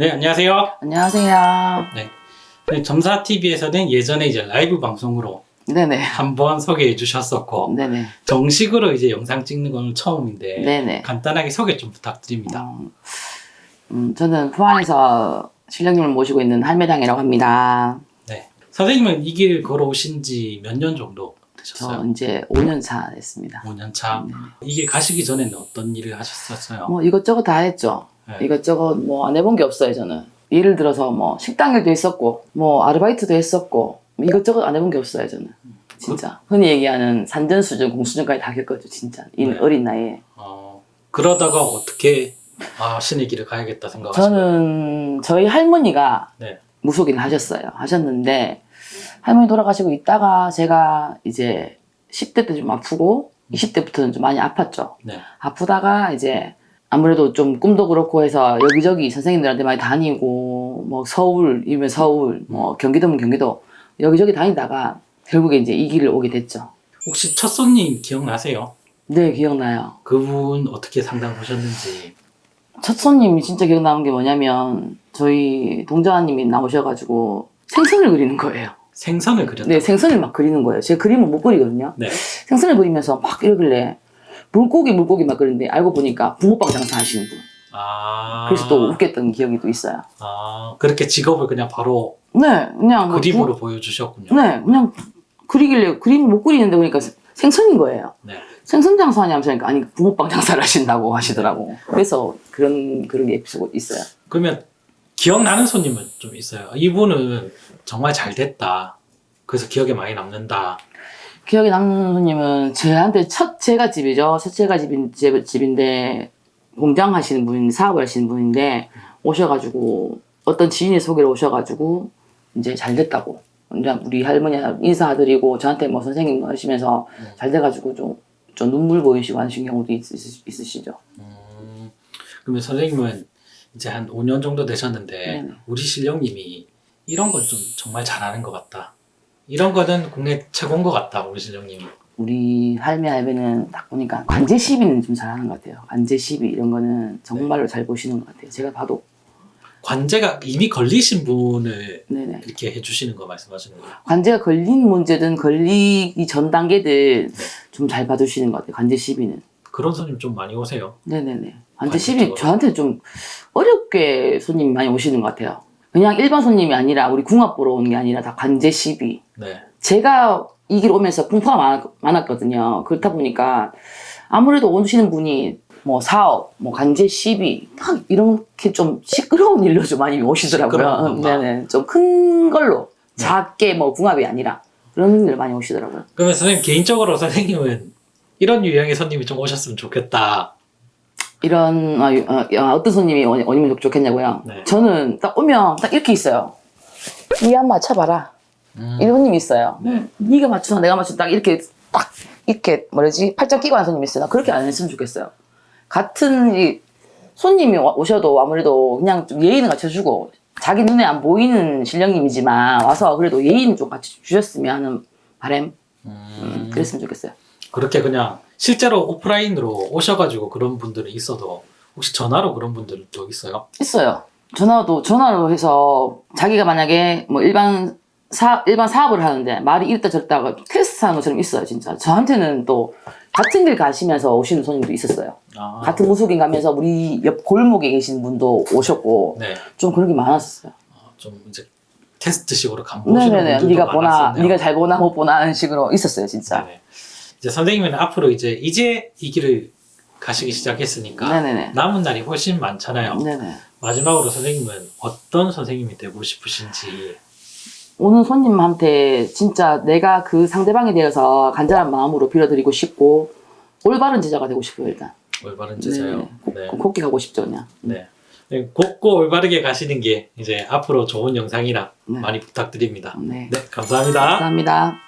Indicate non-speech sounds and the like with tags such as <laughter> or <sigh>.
네, 안녕하세요. 안녕하세요. 네, 점사 TV에서는 예전에 이제 라이브 방송으로 네네. 한번 소개해 주셨었고 네네. 정식으로 이제 영상 찍는 건 처음인데 네네. 간단하게 소개 좀 부탁드립니다. 어, 음, 저는 포항에서 신령님을 모시고 있는 할매당이라고 합니다. 네. 선생님은 이 길 걸어오신 지 몇 년 정도 저 되셨어요? 이제 5년 차 됐습니다. 5년 차. 네. 이 길 가시기 전에는 어떤 일을 하셨었어요? 뭐 이것저것 다 했죠. 네. 이것저것 뭐 안 해본 게 없어요, 저는. 예를 들어서 뭐 식당 일도 했었고, 뭐 아르바이트도 했었고, 뭐 이것저것 안 해본 게 없어요, 저는. 진짜. 흔히 얘기하는 산전수전, 공수전까지 다 겪었죠, 진짜. 이 네. 어린 나이에. 어, 그러다가 어떻게 아, 신의 길을 가야겠다 생각하시고 저는 저희 할머니가 네. 무속인을 하셨어요. 하셨는데 할머니 돌아가시고 있다가 제가 이제 10대 때 좀 아프고 20대부터는 좀 많이 아팠죠. 네. 아프다가 이제 아무래도 좀 꿈도 그렇고 해서 여기저기 선생님들한테 많이 다니고 뭐 서울 이면 서울 뭐 경기도면 경기도 여기저기 다니다가 결국에 이제 이 길을 오게 됐죠. 혹시 첫 손님 기억나세요? 네 기억나요. 그분 어떻게 상담 보셨는지 첫 손님이 진짜 기억나는 게 뭐냐면 저희 동자님이 나오셔가지고 생선을 그리는 거예요. 생선을 그렸다. 네, 생선을 막 그리는 거예요. 제가 그림을 못 그리거든요. 네. 생선을 그리면서 막 이러길래 물고기 물고기 막 그리는데 알고 보니까 붕어빵 장사하시는 분. 아. 그래서 또 웃겼던 기억이 또 있어요. 아, 그렇게 직업을 그냥 바로 네, 그냥 뭐 그림으로 보여주셨군요. 붕- 네, 그냥 그리길래 그림을 못 그리는데 보니까 생선인 거예요. 네. 생선 장사하냐면서 아니 붕어빵 장사를 하신다고 <laughs> 하시더라고. 그래서 그런 그런 게 에피소드 있어요. 그러면 기억나는 손님은 좀 있어요. 이분은 정말 잘 됐다. 그래서 기억에 많이 남는다. 기억에 남는 손님은 저한테 첫 제가 집이죠. 첫 제가 집인 제- 집인데 공장 하시는 분, 사업을 하시는 분인데 오셔가지고 어떤 지인의 소개로 오셔가지고 이제 잘 됐다고. 이제 우리 할머니 인사드리고 저한테 뭐 선생님 하시면서 잘 돼가지고 좀, 좀 눈물 보이시고 하신 경우도 있, 으 시죠 음, 그러면 선생님은 이제 한 5년 정도 되셨는데 네네. 우리 실령님이 이런 건 좀 정말 잘하는 것 같다. 이런 거는 국내 최고인 것 같다. 우리 실령님이. 우리 할매 할배는 딱 보니까 관제 시비는 좀 잘하는 것 같아요. 관제 시비 이런 거는 정말로 잘 보시는 것 같아요. 제가 봐도 관제가 이미 걸리신 분을 네네. 이렇게 해주시는 거 말씀하시는 거예요. 관제가 걸린 문제든 걸리기 전 단계들 좀잘 봐주시는 것 같아요. 관제 시비는. 그런 손님 좀 많이 오세요. 네네네. 관제 관제 시비 쪽으로. 저한테 좀 어렵게 손님이 많이 오시는 것 같아요. 그냥 일반 손님이 아니라 우리 궁합 보러 오는 게 아니라 다 관제 시비. 네. 제가 이 길 오면서 공포가 많았, 많았거든요. 그렇다 보니까 아무래도 오시는 분이 뭐 사업, 뭐 관제 시비, 막 이렇게 좀 시끄러운 일로 좀 많이 오시더라고요. 네네. 좀 큰 걸로. 네. 작게 뭐 궁합이 아니라 그런 일 많이 오시더라고요. 그러면 선생님 개인적으로 선생님은 이런 유형의 손님이 좀 오셨으면 좋겠다. 이런 아, 유- 어, 야, 어떤 손님이 오- 오면 좋- 좋겠냐고요. 네. 저는 딱 오면 딱 이렇게 있어요. 이 한 맞춰봐라. 음. 이런 손님이 있어요. 네. 네가 맞추나 내가 맞추나 딱 이렇게 딱 이렇게 뭐지 팔짱 끼고 하는 손님이 있어요. 나 그렇게 안 했으면 좋겠어요. 같은 이 손님이 와- 오셔도 아무래도 그냥 좀 예의는 갖춰주고 자기 눈에 안 보이는 신령님이지만 와서 그래도 예의는 좀 같이 주셨으면 하는 바람. 음. 그랬으면 좋겠어요. 그렇게 그냥 실제로 오프라인으로 오셔가지고 그런 분들은 있어도 혹시 전화로 그런 분들도 있어요? 있어요. 전화도 전화로 해서 자기가 만약에 뭐 일반 사 일반 사업을 하는데 말이 이랬다 저랬다가 테스트 하는 것처럼 있어요, 진짜. 저한테는 또 같은 길 가시면서 오시는 손님도 있었어요. 아, 같은 무속인 가면서 우리 옆 골목에 계신 분도 오셨고 네. 좀 그런 게 많았었어요. 어, 좀 이제 테스트식으로 간보시는 네네네. 분들도 네가 보나, 많았었네요. 네가 잘 보나 못 보나 하는 식으로 있었어요, 진짜. 네네. 이제 선생님은 앞으로 이제 이제 이 길을 가시기 시작했으니까 네네네. 남은 날이 훨씬 많잖아요. 네네. 마지막으로 선생님은 어떤 선생님이 되고 싶으신지 오는 손님한테 진짜 내가 그 상대방에 대해서 간절한 마음으로 빌어드리고 싶고 올바른 제자가 되고 싶어요, 일단. 올바른 제자요. 네. 네. 곱- 곱게 가고 싶죠, 그냥. 네. 네, 곱고 올바르게 가시는 게 이제 앞으로 좋은 영상이라 네. 많이 부탁드립니다. 네. 네, 감사합니다. 감사합니다.